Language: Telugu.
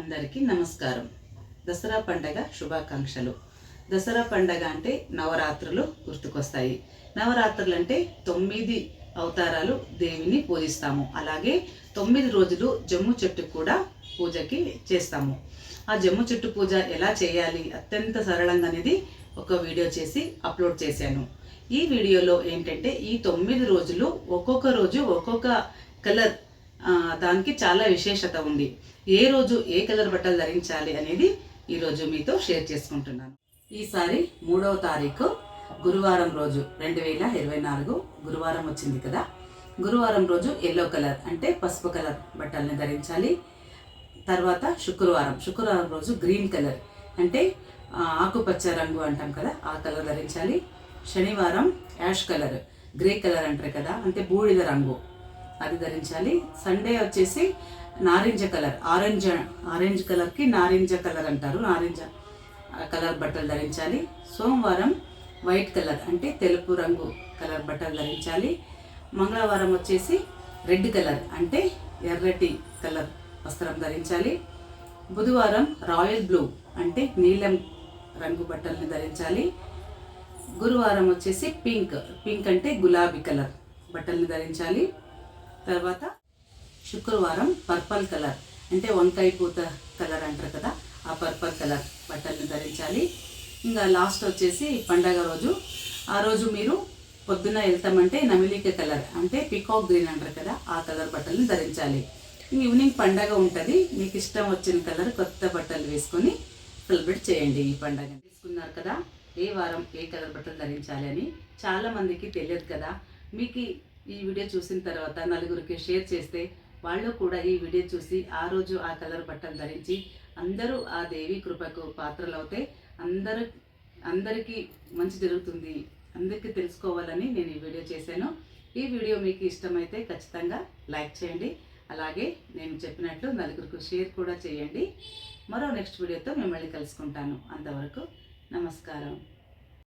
అందరికీ నమస్కారం. దసరా పండగ శుభాకాంక్షలు. దసరా పండగ అంటే నవరాత్రులు గుర్తుకొస్తాయి. నవరాత్రులు అంటే తొమ్మిది అవతారాలు దేవిని పూజిస్తాము. అలాగే తొమ్మిది రోజులు జమ్ము చెట్టు కూడా పూజకి చేస్తాము. ఆ జమ్ము చెట్టు పూజ ఎలా చేయాలి అత్యంత సరళంగా అనేది ఒక వీడియో చేసి అప్లోడ్ చేశాను. ఈ వీడియోలో ఏంటంటే ఈ తొమ్మిది రోజులు ఒక్కొక్క రోజు ఒక్కొక్క కలర్ దానికి చాలా విశేషత ఉంది. ఏ రోజు ఏ కలర్ బట్టలు ధరించాలి అనేది ఈరోజు మీతో షేర్ చేసుకుంటున్నాను. ఈసారి మూడవ తారీఖు గురువారం రోజు రెండు వేల ఇరవై నాలుగు గురువారం వచ్చింది కదా. గురువారం రోజు ఎల్లో కలర్ అంటే పసుపు కలర్ బట్టల్ని ధరించాలి. తర్వాత శుక్రవారం శుక్రవారం రోజు గ్రీన్ కలర్ అంటే ఆకుపచ్చ రంగు అంటాం కదా ఆ కలర్ ధరించాలి. శనివారం యాష్ కలర్ గ్రే కలర్ అంటారు కదా అంటే బూడిద రంగు. అది ధరించాలి సండే వచ్చేసి నారింజ కలర్. ఆరెంజ్ ఆరెంజ్ కలర్కి నారింజ కలర్ అంటారు. నారింజ కలర్ బట్టలు ధరించాలి. సోమవారం వైట్ కలర్ అంటే తెలుపు రంగు కలర్ బట్టలు ధరించాలి. మంగళవారం వచ్చేసి రెడ్ కలర్ అంటే ఎర్రటి కలర్ వస్త్రం ధరించాలి. బుధవారం రాయల్ బ్లూ అంటే నీలం రంగు బట్టల్ని ధరించాలి. గురువారం వచ్చేసి పింక్ పింక్ అంటే గులాబీ కలర్ బట్టల్ని ధరించాలి. తర్వాత శుక్రవారం పర్పల్ కలర్. అంటే వంకాయ పూత కలర్ అంటారు కదా ఆ పర్పల్ కలర్ బట్టలను ధరించాలి. ఇంకా లాస్ట్ వచ్చేసి పండగ రోజు. ఆ రోజు మీరు పొద్దున వెళ్తామంటే నమిలిక కలర్ అంటే పికాక్ గ్రీన్ అంటారు కదా ఆ కలర్ బట్టలను ధరించాలి. ఈవినింగ్ పండగ ఉంటుంది మీకు ఇష్టం వచ్చిన కలర్ కొత్త బట్టలు వేసుకొని సెలబ్రేట్ చేయండి ఈ పండగ తీసుకున్నారు కదా ఏ వారం ఏ కలర్ బట్టలు ధరించాలి అని. చాలామందికి తెలియదు కదా మీకు ఈ- వీడియో చూసిన తర్వాత నలుగురికి షేర్ చేస్తే వాళ్ళు కూడా ఈ వీడియో చూసి ఆ రోజు ఆ కలర్ బట్టలు ధరించి అందరూ ఆ దేవి కృపకు పాత్రలు అవుతాయి అందరూ అందరికీ మంచి జరుగుతుంది. అందరికీ తెలుసుకోవాలని నేను ఈ వీడియో చేశాను. ఈ వీడియో మీకు ఇష్టమైతే ఖచ్చితంగా లైక్ చేయండి. అలాగే నేను చెప్పినట్లు నలుగురికి షేర్ కూడా చేయండి. మరో నెక్స్ట్ వీడియోతో మిమ్మల్ని కలుసుకుంటాను. అంతవరకు నమస్కారం.